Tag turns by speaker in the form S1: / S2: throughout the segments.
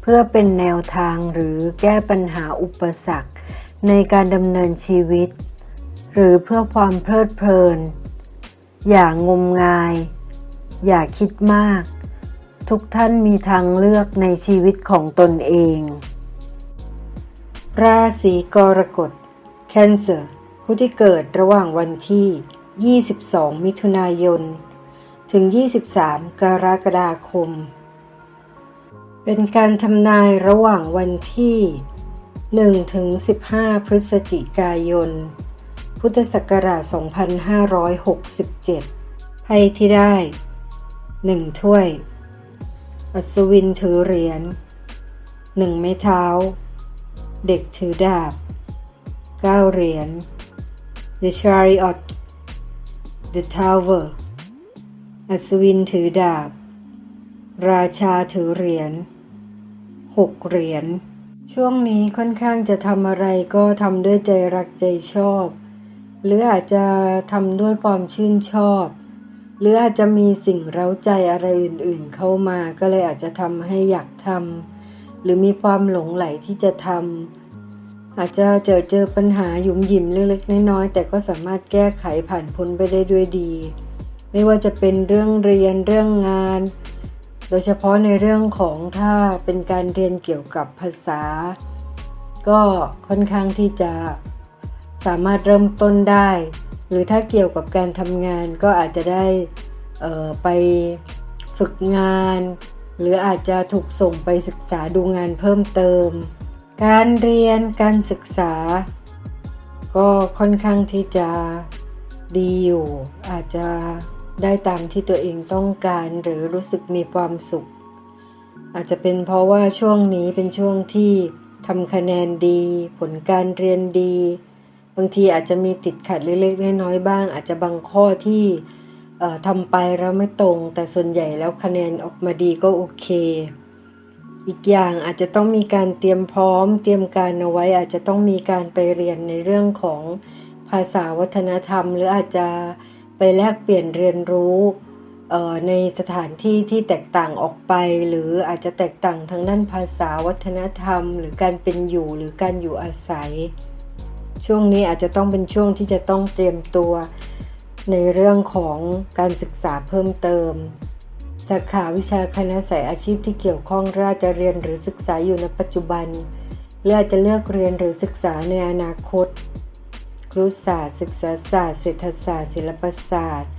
S1: เพื่อเป็นแนวทางหรือแก้ปัญหาอุปสรรค ในการดำเนินชีวิต หรือเพื่อความเพลิดเพลิน อย่างงมงาย อย่าคิดมาก ทุกท่านมีทางเลือกในชีวิตของตนเอง ราศีกรกฎ Cancer ผู้ที่เกิดระหว่างวันที่ 22 มิถุนายน ถึง 23 กรกฎาคม เป็นการทำนายระหว่างวันที่ 1 ถึง 15 พฤศจิกายน พุทธศักราช 2567ไพ่ที่ได้ 1 ถ้วย อัศวินถือเหรียญ 1 ไม้เท้า เด็กถือดาบ 9 เหรียญ The Chariot The Tower อัศวินถือดาบ ราชาถือเหรียญ 6 เหรียญ ช่วงนี้ค่อนข้างจะทำอะไรก็ทำด้วยใจรักใจชอบ หรืออาจจะทำด้วยความชื่นชอบ หรืออาจจะมีสิ่งเร้าใจอะไรอื่นๆ เข้ามาก็เลยอาจจะทำให้อยากทำหรือมีความหลงไหลที่จะทำอาจจะเจอเจอปัญหาหยุมหยิมเล็กๆน้อยๆแต่ก็สามารถแก้ไขผ่านพ้นไปได้ด้วยดี ไม่ว่าจะเป็นเรื่องเรียนเรื่องงาน โดยเฉพาะในเรื่องของถ้าเป็นการเรียนเกี่ยวกับภาษา ก็ค่อนข้างที่จะสามารถเริ่มต้นได้ หรือถ้าเกี่ยวกับการทำงานก็อาจจะได้เออไปฝึกงาน หรืออาจจะถูกส่งไปศึกษาดูงานเพิ่มเติม การเรียนการศึกษา ก็ค่อนข้างที่จะดีอยู่ อาจจะ ได้ตามที่ตัวเองต้องการหรือรู้สึกมีความสุข อาจจะเป็นเพราะว่าช่วงนี้เป็นช่วงที่ทำคะแนนดี ผลการเรียนดี บางทีอาจจะมีติดขัดเล็กๆน้อยๆบ้าง อาจจะบางข้อที่ทำไปแล้วไม่ตรง แต่ส่วนใหญ่แล้วคะแนนออกมาดีก็โอเค อีกอย่างอาจจะต้องมีการเตรียมพร้อม เตรียมการเอาไว้อาจจะต้องมีการไปเรียนในเรื่องของภาษาวัฒนธรรม หรืออาจจะ ไปแลกเปลี่ยนเรียนรู้ในสถานที่ที่แตกต่างออกไป หรืออาจจะแตกต่างทางด้านภาษาวัฒนธรรม หรือการเป็นอยู่หรือการอยู่อาศัย ช่วงนี้อาจจะต้องเป็นช่วงที่จะต้องเตรียมตัวในเรื่องของการศึกษาเพิ่มเติมสาขาวิชาคณะสายอาชีพที่เกี่ยวข้องหรืออาจะเรียนหรือศึกษาอยู่ในปัจจุบันหรืออาจะเลือกเรียนหรือศึกษาในอนาคต ครุศาสตร์ ศึกษาศาสตร์ เศรษฐศาสตร์ ศิลปศาสตร์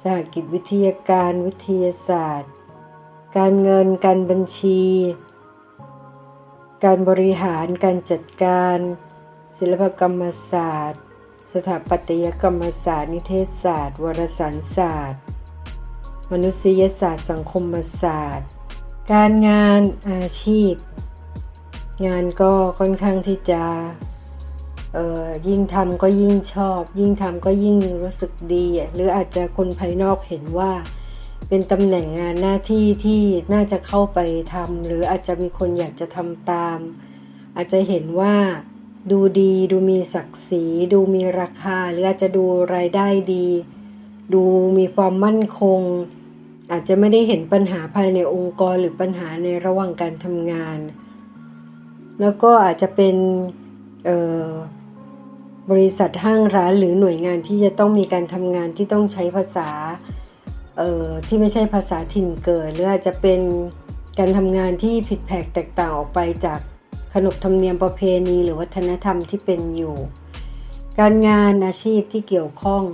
S1: สหกิจวิทยาการวิทยาศาสตร์ การเงิน การบัญชี การบริหาร การจัดการ ศิลปกรรมศาสตร์ สถาปัตยกรรมศาสตร์ นิเทศศาสตร์ วารสารศาสตร์ มนุษยศาสตร์ สังคมศาสตร์ การงานอาชีพ งานก็ค่อนข้างที่จะ เออยิ่งทำก็ยิ่งชอบ ยิ่งทำก็ยิ่งรู้สึกดี หรืออาจจะคนภายนอกเห็นว่า เป็นตำแหน่งงานหน้าที่ที่น่าจะเข้าไปทำหรืออาจจะมีคนอยากจะทำตาม อาจจะเห็นว่าดูดีดูมีศักดิ์ศรี ดูมีราคา หรืออาจจะดูรายได้ดี ดูมีความมั่นคง อาจจะไม่ได้เห็นปัญหาภายในองค์กรหรือปัญหาในระหว่างการทำงาน แล้วก็อาจจะเป็นเอ่อ บริษัทห้างร้านหรือหน่วยงานที่จะต้องมีการทำงานที่ต้องใช้ภาษาเอ่อที่ไม่ใช่ภาษาถิ่นเกิดหรืออาจจะเป็นการทำงานที่ผิดแผกแตกต่างออกไปจากขนบธรรมเนียมประเพณี หรือวัฒนธรรมที่เป็นอยู่ การงานอาชีพที่เกี่ยวข้อง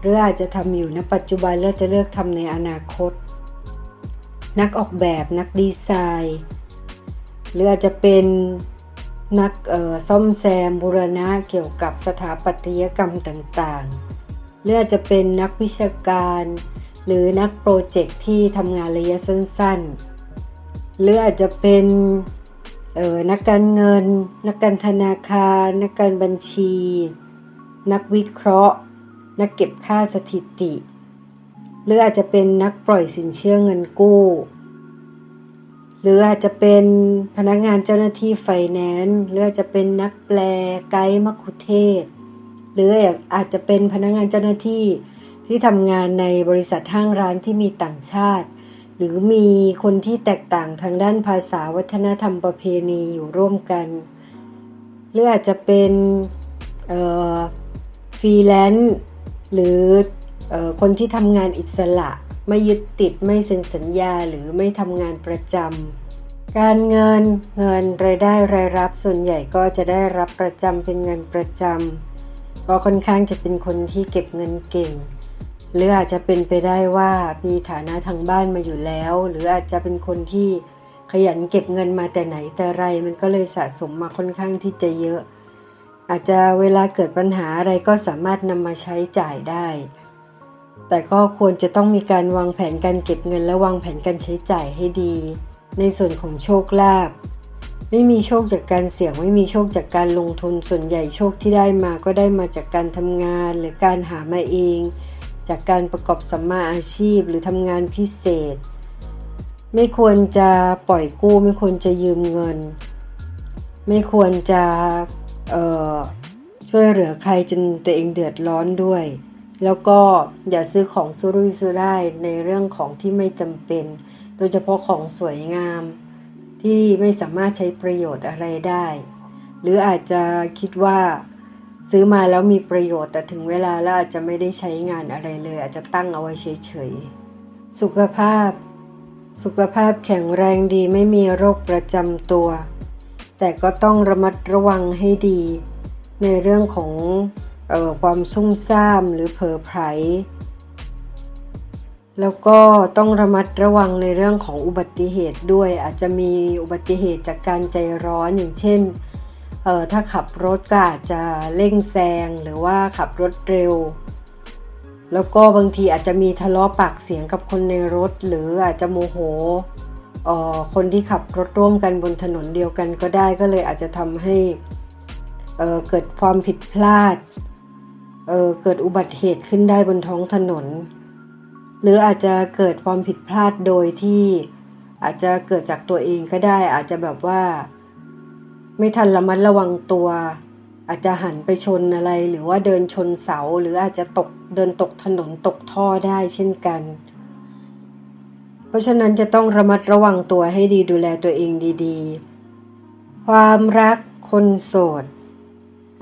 S1: หรืออาจจะทำอยู่ณปัจจุบันและจะเลือกทำในอนาคต นักออกแบบนักดีไซน์ หรืออาจจะเป็น นักซ่อมแซมบูรณะเกี่ยวกับสถาปัตยกรรมต่างๆหรืออาจจะเป็นนักวิชาการ หรือนักโปรเจกต์ที่ทำงานระยะสั้นๆ หรืออาจจะเป็นนักการเงิน นักการธนาคาร นักการบัญชี นักวิเคราะห์ นักเก็บค่าสถิติ หรืออาจจะเป็นนักปล่อยสินเชื่อเงินกู้ รืออาจจะเป็นพนักงานเจ้าหน้าที่ไฟแนนซ์หรืออาจจะเป็นนักแปลไกด์มัคคุเทศ หรืออาจจะเป็นพนักงานเจ้าหน้าที่ที่ทำงานในบริษัทห้างร้านที่มีต่างชาติ หรือมีคนที่แตกต่างทางด้านภาษาวัฒนธรรมประเพณีอยู่ร่วมกัน หรืออาจจะเป็นฟรีแลนซ์หรืออคนที่ทำงานอิสระ ไม่ยึดติดไม่เซ็นสัญญาหรือไม่ทำงานประจำการเงินเงินรายได้รายรับส่วนใหญ่ก็จะได้รับประจำเป็นเงินประจำก็ค่อนข้างจะเป็นคนที่เก็บเงินเก่ง หรืออาจจะเป็นไปได้ว่ามีฐานะทางบ้านมาอยู่แล้ว หรืออาจจะเป็นคนที่ขยันเก็บเงินมาแต่ไหนแต่ไรมันก็เลยสะสมมาค่อนข้างที่จะเยอะ อาจจะเวลาเกิดปัญหาอะไรก็สามารถนำมาใช้จ่ายได้ แต่ก็ควรจะต้องมีการวางแผนการเก็บเงินและวางแผนการใช้จ่ายให้ดี ในส่วนของโชคลาภไม่มีโชคจากการเสี่ยงไม่มีโชคจากการลงทุนส่วนใหญ่โชคที่ได้มาก็ได้มาจากการทำงานหรือการหามาเอง จากการประกอบสัมมาอาชีพหรือทำงานพิเศษ ไม่ควรจะปล่อยกู้ ไม่ควรจะยืมเงิน ไม่ควรจะช่วยเหลือใครจนตัวเองเดือดร้อนด้วย แล้วก็อย่าซื้อของสุรุ่ยสุร่ายในเรื่องของที่ไม่จำเป็น โดยเฉพาะของสวยงาม ที่ไม่สามารถใช้ประโยชน์อะไรได้ หรืออาจจะคิดว่าซื้อมาแล้วมีประโยชน์แต่ถึงเวลาแล้วอาจจะไม่ได้ใช้งานอะไรเลย อาจจะตั้งเอาไว้เฉยๆ สุขภาพ สุขภาพแข็งแรงดีไม่มีโรคประจำตัว แต่ก็ต้องระมัดระวังให้ดี ในเรื่องของ ความซุ่มซ่ามหรือเผลอไผลแล้วก็ต้องระมัดระวังในเรื่องของอุบัติเหตุด้วย อาจจะมีอุบัติเหตุจากการใจร้อนอย่างเช่นเออถ้าขับรถก็อาจจะเร่งแซงหรือว่าขับรถเร็ว แล้วก็บางทีอาจจะมีทะเลาะปากเสียงกับคนในรถ หรืออาจจะโมโหคนที่ขับรถร่วมกันบนถนนเดียวกันก็ได้ก็เลยอาจจะทำให้เเกิดความผิดพลาด เเกิดอุบัติเหตุขึ้นได้บนท้องถนน หรืออาจจะเกิดความผิดพลาดโดยที่อาจจะเกิดจากตัวเองก็ได้ อาจจะแบบว่า ไม่ทันระมัดระวังตัว อาจจะหันไปชนอะไร หรือว่าเดินชนเสา หรืออาจจะตกเดินตกถนนตกท่อได้เช่นกัน เพราะฉะนั้นจะต้องระมัดระวังตัวให้ดีดูแลตัวเองดี ๆ ความรักคนโสด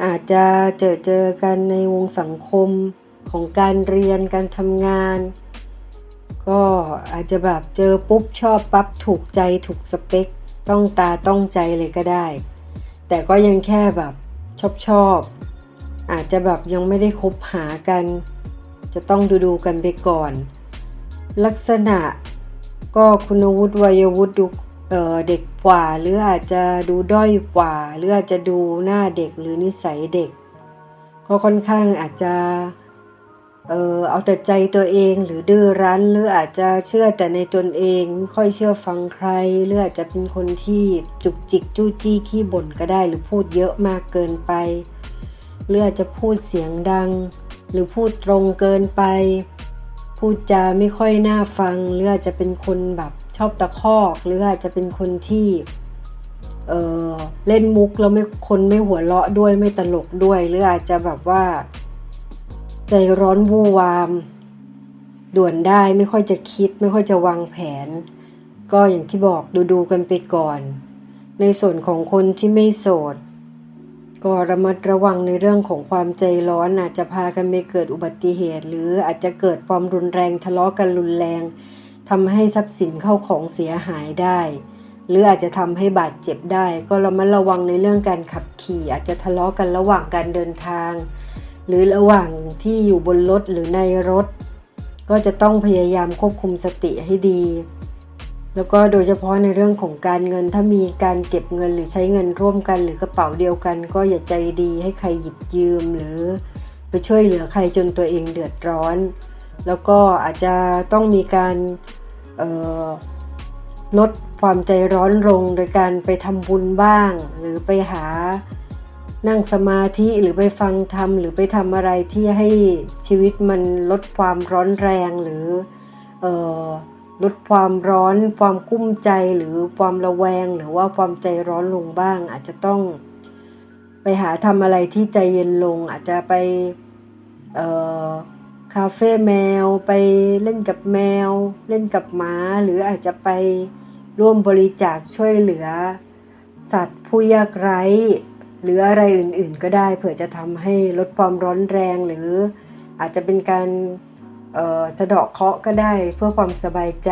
S1: อาจจะเจอเจอกันในวงสังคมของการเรียนการทำงาน ก็อาจจะแบบเจอปุ๊บชอบปั๊บถูกใจถูกสเปค ต้องตาต้องใจเลยก็ได้ แต่ก็ยังแค่แบบชอบชอบ อาจจะแบบยังไม่ได้คบหากัน จะต้องดูดูกันไปก่อน ลักษณะก็คุณวุฒิวัยวุฒิดู เด็กกว่าหรืออาจจะดูด้อยกว่า หรืออาจจะดูหน้าเด็กหรือนิสัยเด็ก ก็ค่อนข้างอาจจะเออเอาแต่ใจตัวเองหรือดื้อรั้น หรืออาจจะเชื่อแต่ในตนเองไม่ค่อยเชื่อฟังใคร หรืออาจจะเป็นคนที่จุกจิกจู้จี้ขี้บ่นก็ได้ หรือพูดเยอะมากเกินไป หรืออาจจะพูดเสียงดัง หรือพูดตรงเกินไป พูดจาไม่ค่อยน่าฟัง หรืออาจจะเป็นคนแบบ ชอบตะคอกหรืออาจจะเป็นคนที่เออเล่นมุกแล้วไม่คนไม่หัวเราะด้วยไม่ตลกด้วย หรืออาจจะแบบว่า ใจร้อนวูวาม ด่วนได้ไม่ค่อยจะคิด ไม่ค่อยจะวางแผน ก็อย่างที่บอกดูดูกันไปก่อน ในส่วนของคนที่ไม่โสด ก็ระมัดระวังในเรื่องของความใจร้อนอาจจะพากันไปเกิดอุบัติเหตุ หรืออาจจะเกิดความรุนแรงทะเลาะกันรุนแรง ทำให้ทรัพย์สินเข้าของเสียหายได้ หรืออาจจะทำให้บาดเจ็บได้ ก็ระมัดระวังในเรื่องการขับขี่ อาจจะทะเลาะกันระหว่างการเดินทาง หรือระหว่างที่อยู่บนรถหรือในรถ ก็จะต้องพยายามควบคุมสติให้ดี แล้วก็โดยเฉพาะในเรื่องของการเงินถ้ามีการเก็บเงินหรือใช้เงินร่วมกัน หรือกระเป๋าเดียวกัน ก็อย่าใจดีให้ใครหยิบยืมหรือไปช่วยเหลือใครจนตัวเองเดือดร้อน แล้วก็อาจจะต้องมีการลดความใจร้อนลงโดยการไปทำบุญบ้าง หรือไปหานั่งสมาธิหรือไปฟังธรรมหรือไปทำอะไรที่ให้ชีวิตมันลดความร้อนแรงหรือออลดความร้อน ความกุ้มใจหรือความระแวง หรือว่าความใจร้อนลงบ้าง อาจจะต้องไปหาทำอะไรที่ใจเย็นลง อาจจะไปเคาเฟ่แมวไปเล่นกับแมว เล่นกับหมา หรืออาจจะไปร่วมบริจาคช่วยเหลือ สัตว์ผู้ยากไร้ หรืออะไรอื่นๆก็ได้ เผื่อจะทำให้ลดความร้อนแรงหรืออาจจะเป็นการสะเดาะเคาะก็ได้เพื่อความสบายใจ